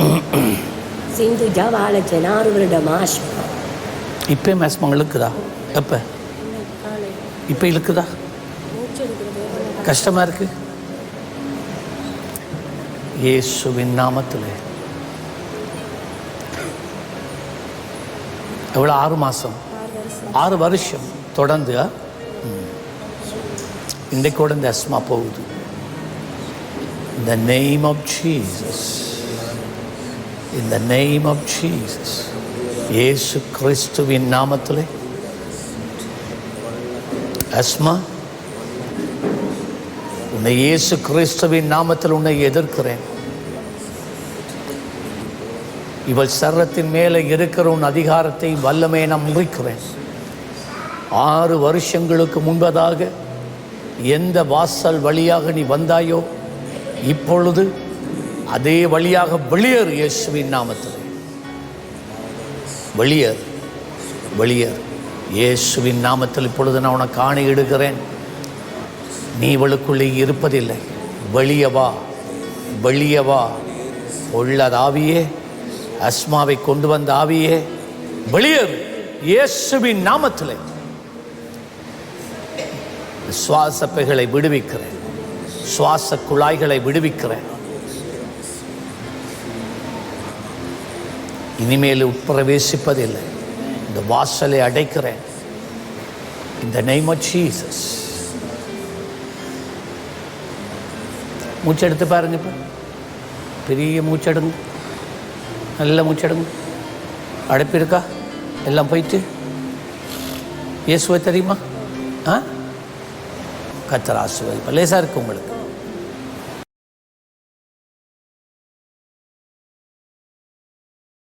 சிந்து ஜவாலஜன் ஆறு வருடம் ஆஸ்மா இப்போ மேஸ்மா இழுக்குதா? எப்போ? இப்போ இழுக்குதா? கஷ்டமாக இருக்கு. இயேசுவின் நாமத்தில். எவ்வளோ ஆறு மாதம் ஆறு வருஷம் தொடர்ந்து இன்றைக்கூட இந்த அஸ்மா போகுது. இந்த நெய்ம் ஆஃப் ஜீசஸ் இந்த நெய்ம் ஆஃப் ஜீசஸ் இயேசு கிறிஸ்துவின் நாமத்தில். அஸ்மா உன்னை இயேசு கிறிஸ்துவின் நாமத்தில் உன்னை எதிர்க்கிறேன். இவள் சர்ரத்தின் மேலே இருக்கிற உன் அதிகாரத்தை வல்லமே நான் முறிக்கிறேன். ஆறு வருஷங்களுக்கு முன்பதாக எந்த வாசல் வழியாக நீ வந்தாயோ இப்பொழுது அதே வழியாக வெளியேறு இயேசுவின் நாமத்தில். வெளியேறு வெளியேறு. இயேசுவின் நாமத்தில் இப்பொழுது நான் உனக்கு ஆணையிடுகிறேன். நீ இவளுக்குள்ளே இருப்பதில்லை. வெளியே வா வெளியே வா. உள்ளது ஆவியே அஸ்மாவை கொண்டு வந்த ஆவியே வெளியேறு இயேசுவின் நாமத்தில். சுவாசப்பைகளை விடுவிக்கிறேன். சுவாச குழாய்களை விடுவிக்கிறேன். இனிமேல் உட்பிரவேசிப்பதில்லை. இந்த வாசலை அடைக்கிறேன். இந்த நெய்ம் ஆஃப் ஜீசஸ் மூச்செடுத்து பாருங்க இப்போ. பெரிய மூச்செடுங்க. நல்ல மூச்செடுங்க. அடைப்பு இருக்கா? எல்லாம் போயிட்டு. இயேசுவை தெரியுமா? ஆ? கத்தர் ஆசுவை இப்போ லேசாக இருக்குது உங்களுக்கு.